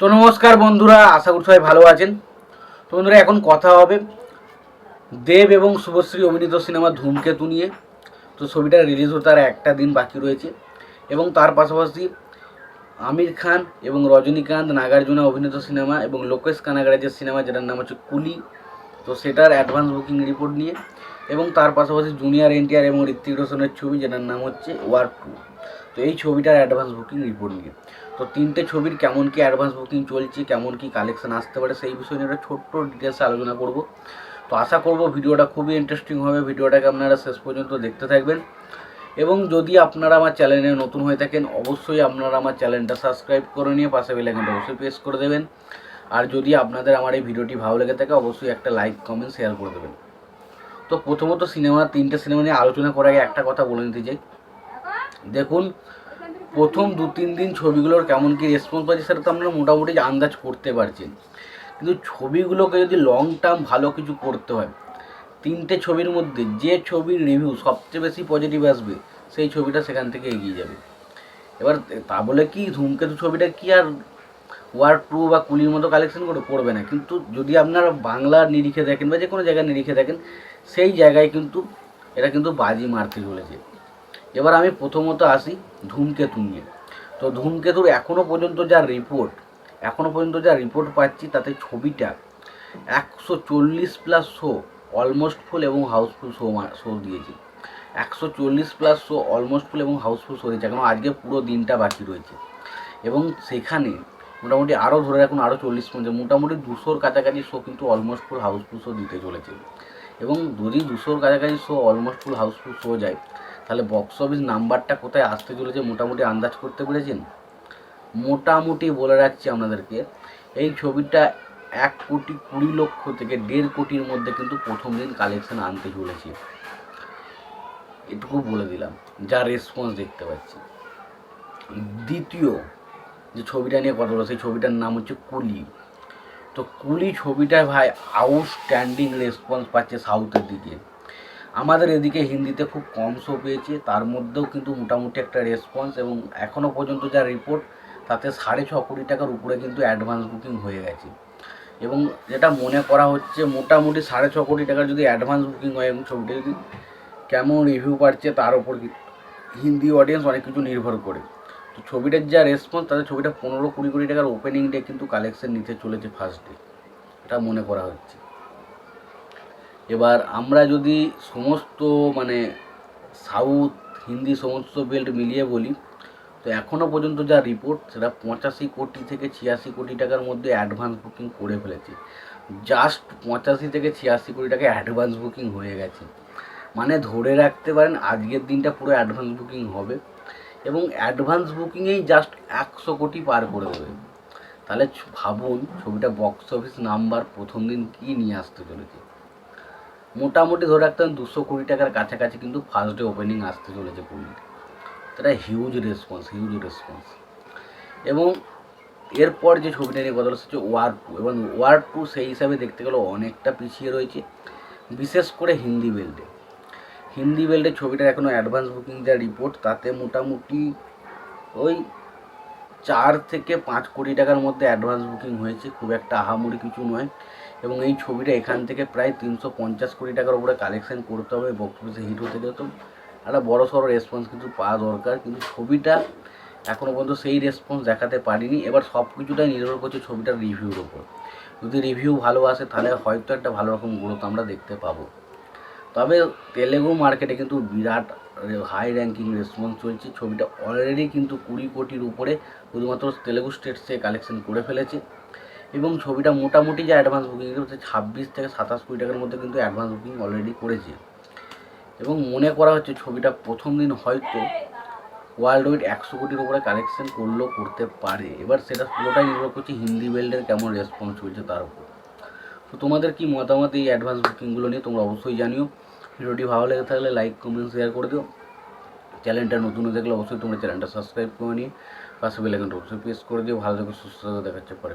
তো নমস্কার বন্ধুরা, আশা করি সবাই ভালো আছেন। তো বন্ধুরা, এখন কথা হবে দেব এবং শুভশ্রী অভিনীত সিনেমা ধূমকেতু নিয়ে। তো ছবিটা রিলিজ হতে আর একটা দিন বাকি রয়েছে এবং তার পাশাপাশি আমির খান এবং রজনীকান্ত নাগার্জুনা অভিনীত সিনেমা এবং লোকেশ কানাগড়াজের সিনেমা, যেটার নাম হচ্ছে কুলি। তো সেটার অ্যাডভান্স বুকিং রিপোর্ট নিয়ে এবং তার পাশাপাশি জুনিয়র এনটিআর এবং ঋত্বিক রোশনের ছবি, যেটার নাম হচ্ছে ওয়ার টু। তো এই ছবিটার অ্যাডভান্স বুকিং রিপোর্ট নিয়ে। তো তিনটে ছবির কেমন কি অ্যাডভান্স বুকিং চলছে, কেমন কি কালেকশন আসতে পারে, সেই বিষয় নিয়ে একটা ছোট্ট ডিটেলসে আলোচনা করব। তো আশা করব ভিডিওটা খুবই ইন্টারেস্টিং হবে, ভিডিওটাকে আপনারা শেষ পর্যন্ত দেখতে থাকবেন। এবং যদি আপনারা আমার চ্যানেলে নতুন হয়ে থাকেন, অবশ্যই আপনারা আমার চ্যানেলটা সাবস্ক্রাইব করে নিয়ে পাশে বেলাইকনটা অবশ্যই প্রেস করে দেবেন। আর যদি আপনাদের আমার এই ভিডিওটি ভালো লেগে থাকে, অবশ্যই একটা লাইক কমেন্ট শেয়ার করে দেবেন। তো প্রথমত সিনেমা তিনটে সিনেমা নিয়ে আলোচনা করার আগে একটা কথা বলে নিতে চাই। দেখুন, প্রথম দু, তিন দিন ছবিগুলোর কেমন কি রেসপন্স পাচ্ছে সেটা তো আমরা মোটামুটি আন্দাজ করতে পারছি। কিন্তু ছবিগুলোকে যদি লং টার্ম ভালো কিছু করতে হয়, তিনটে ছবির মধ্যে যে ছবির রিভিউ সবচেয়ে বেশি পজিটিভ আসবে, সেই ছবিটা সেখান থেকে এগিয়ে যাবে। এবার তা বলে কি, ধূমকেতু ছবিটা কি আর ওয়ার টু বা কুলির মতো কালেকশন করে করবে না? কিন্তু যদি আপনারা বাংলার নিরিখে দেখেন বা যে কোনো জায়গায় নিরিখে দেখেন, সেই জায়গায় কিন্তু, এটা কিন্তু বাজি মারতে চলেছে এবার আমি প্রথমত আসি ধূমকেতু নিয়ে। তো ধূমকেতুর এখনও পর্যন্ত যা রিপোর্ট এখনও পর্যন্ত যা রিপোর্ট পাচ্ছি তাতে ছবিটা একশো চল্লিশ প্লাস শো অলমোস্ট ফুল এবং হাউসফুল শো শো দিয়েছে। একশো চল্লিশ প্লাস শো অলমোস্ট ফুল এবং হাউসফুল শো দিয়েছে। এখন আজকে পুরো দিনটা বাকি রয়েছে। এবং সেখানে মোটামুটি আরও ধরে রাখুন আরও চল্লিশ পঞ্চাশ মোটামুটি দুশোর কাছাকাছি শো কিন্তু অলমোস্ট ফুল হাউসফুল শো দিতে চলেছে। এবং যদি দুশোর কাছাকাছি show almost full housefull show যায় তাহলে বক্স অফিস নাম্বারটা কোথায় আসতে চলেছে মোটামুটি আন্দাজ করতে পেরেছেন? মোটামুটি বলে রাখছি আপনাদেরকে, এই ছবিটা এক কোটি কুড়ি লক্ষ থেকে দেড় কোটির মধ্যে কিন্তু প্রথম দিন কালেকশন আনতে চলেছে। এটুকু বলে দিলাম, যা রেসপন্স দেখতে পাচ্ছি। দ্বিতীয় যে ছবিটা নিয়ে কথা বলো সেই ছবিটার নাম হচ্ছে কুলি। তো কুলি ছবিটায় ভাই আউটস্ট্যান্ডিং রেসপন্স পাচ্ছে সাউথের দিকে। আমাদের এদিকে হিন্দিতে খুব কম শো পেয়েছে। তার মধ্যেও কিন্তু মোটামুটি একটা রেসপন্স এবং এখনও পর্যন্ত যা রিপোর্ট তাতে সাড়ে ছ কোটি টাকার উপরে কিন্তু অ্যাডভান্স বুকিং হয়ে গেছে। এবং যেটা মনে করা হচ্ছে, মোটামুটি সাড়ে ছ কোটি টাকার যদি অ্যাডভান্স বুকিং হয় এবং ছবিটা যদি কেমন রিভিউ পাচ্ছে তার উপর হিন্দি অডিয়েন্স অনেক কিছু নির্ভর করে। তো ছবিটার যা রেসপন্স তাতে ছবিটা পনেরো কুড়ি কোটি টাকার ওপেনিং ডে কিন্তু কালেকশন নিতে চলেছে ফার্স্ট ডে এটা মনে করা হচ্ছে। এবার আমরা যদি সমস্ত মানে সাউথ হিন্দি সমস্ত বেল্ট মিলিয়ে বলি, তো এখনও পর্যন্ত যা রিপোর্ট সেটা পঁচাশি কোটি থেকে ছিয়াশি কোটি টাকার মধ্যে অ্যাডভান্স বুকিং করে ফেলেছে। জাস্ট পঁচাশি থেকে ছিয়াশি কোটি টাকা অ্যাডভান্স বুকিং হয়ে গেছে। মানে ধরে রাখতে পারেন, আজকের দিনটা পুরো অ্যাডভান্স বুকিং হবে এবং অ্যাডভান্স বুকিংয়েই জাস্ট একশো কোটি পার করে দেবে। তাহলে ভাবুন, ছবিটা বক্স অফিস নাম্বার প্রথম দিন কী নিয়ে আসতে চলেছে। মোটামুটি ধরে রাখতেন দুশো কোটি টাকার কাছাকাছি কিন্তু ফার্স্ট ডে ওপেনিং আসতে চলেছে কুড়ি এটা হিউজ রেসপন্স হিউজ রেসপন্স এবং এরপর যে ছবিটা নিয়ে কথা হচ্ছে ওয়ার টু এবং ওয়ার টু সেই হিসাবে দেখতে গেলে অনেকটা পিছিয়ে রয়েছে, বিশেষ করে হিন্দি বেল্টে হিন্দি বেল্টের ছবিটার এখনও অ্যাডভান্স বুকিং যা রিপোর্ট তাতে মোটামুটি ওই চার থেকে পাঁচ কোটি টাকার মধ্যে অ্যাডভান্স বুকিং হয়েছে, খুব একটা আহামরি কিছু নয়। এবং এই ছবিটা এখান থেকে প্রায় তিনশো পঞ্চাশ কোটি টাকার উপরে কালেকশন করতে হবে বক্স অফিসে হিট হতে গেলে তো একটা বড় সড়ো রেসপন্স কিন্তু পাওয়া দরকার। কিন্তু ছবিটা এখনও পর্যন্ত সেই রেসপন্স দেখাতে পারিনি। এবার সব কিছুটাই নির্ভর করছে ছবিটার রিভিউর ওপর যদি রিভিউ ভালো আসে, তাহলে হয়তো একটা ভালো রকম গ্রোথ আমরা দেখতে পাবো। তবে তেলেগু মার্কেটে কিন্তু বিরাট হাই র্যাঙ্কিং রেসপন্স চলছে। ছবিটা অলরেডি কিন্তু কুড়ি কোটির উপরে শুধুমাত্র তেলেগু স্টেটসে কালেকশন করে ফেলেছে। এবং ছবিটা মোটামুটি যে অ্যাডভান্স বুকিং হচ্ছে ছাব্বিশ থেকে সাতাশ কোটি টাকার মধ্যে কিন্তু অ্যাডভান্স বুকিং অলরেডি করেছে। এবং মনে করা হচ্ছে ছবিটা প্রথম দিন হয়তো ওয়ার্ল্ড ওয়াইড একশো কোটির উপরে কালেকশন করলেও করতে পারে। এবার সেটা পুরোটাই নির্ভর করছে হিন্দি বেল্টের কেমন রেসপন্স চলছে তার উপর। তো তোমাদের কি মতামত এই অ্যাডভান্স বুকিংগুলো নিয়ে তোমরা অবশ্যই জানিও। ভিডিওটি ভালো লেগে থাকলে লাইক, কমেন্ট শেয়ার করে দিও। চ্যানেলটা নতুন হয়ে থাকলে অবশ্যই তোমরা চ্যানেলটা সাবস্ক্রাইব করে নিয়ে পাশে বেলাইকনটা অবশ্যই প্রেস করে দিও। ভালো থেকে, সুস্থ দেখাচ্ছে পরে